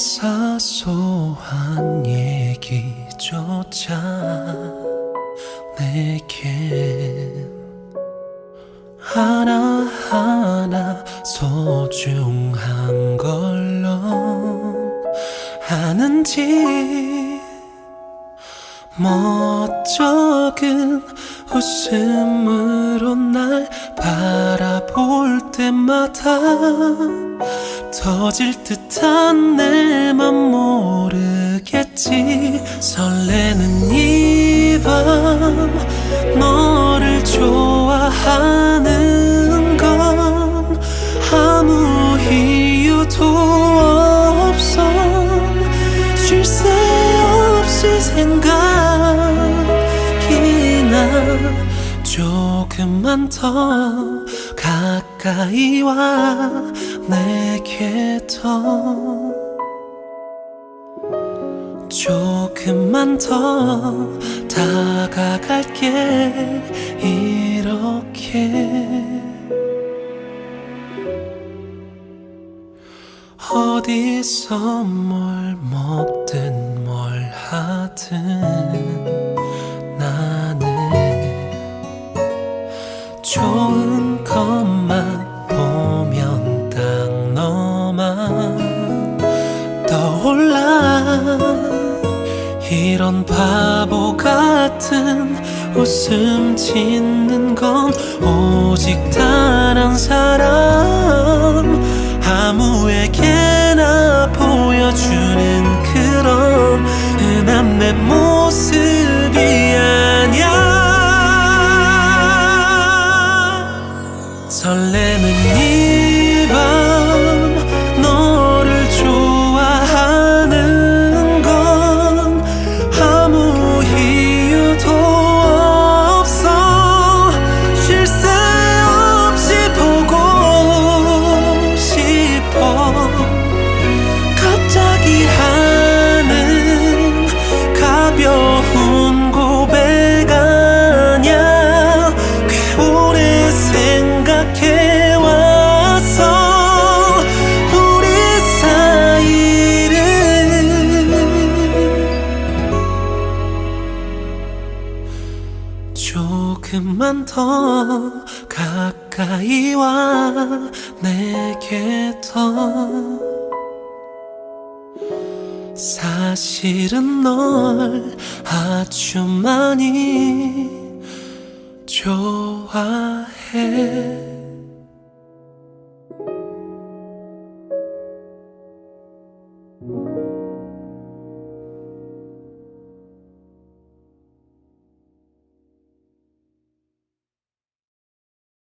사소한 얘기조차 내겐 하나하나 소중한 걸로 아는지 멋쩍은 웃음으로 날 바라볼 때마다 터질 듯한 내 맘 모르겠지. 설레는 이 밤 너를 좋아하는 건 아무 이유도 없어. 쉴 새 없이 생각이 나 조금만 더 가까이 와 내게 더 조금만 더 다가갈게. 이렇게 어디서 뭘 먹든 뭘 하든 나는 좋은 이런 바보 같은 웃음 짓는 건 오직 단 한 사람. 아무에게나 보여주는 그런 흔한 내 모습이 아냐 설레는 이밤 조금만 더 가까이 와 내게 더. 사실은 널 아주 많이 좋아해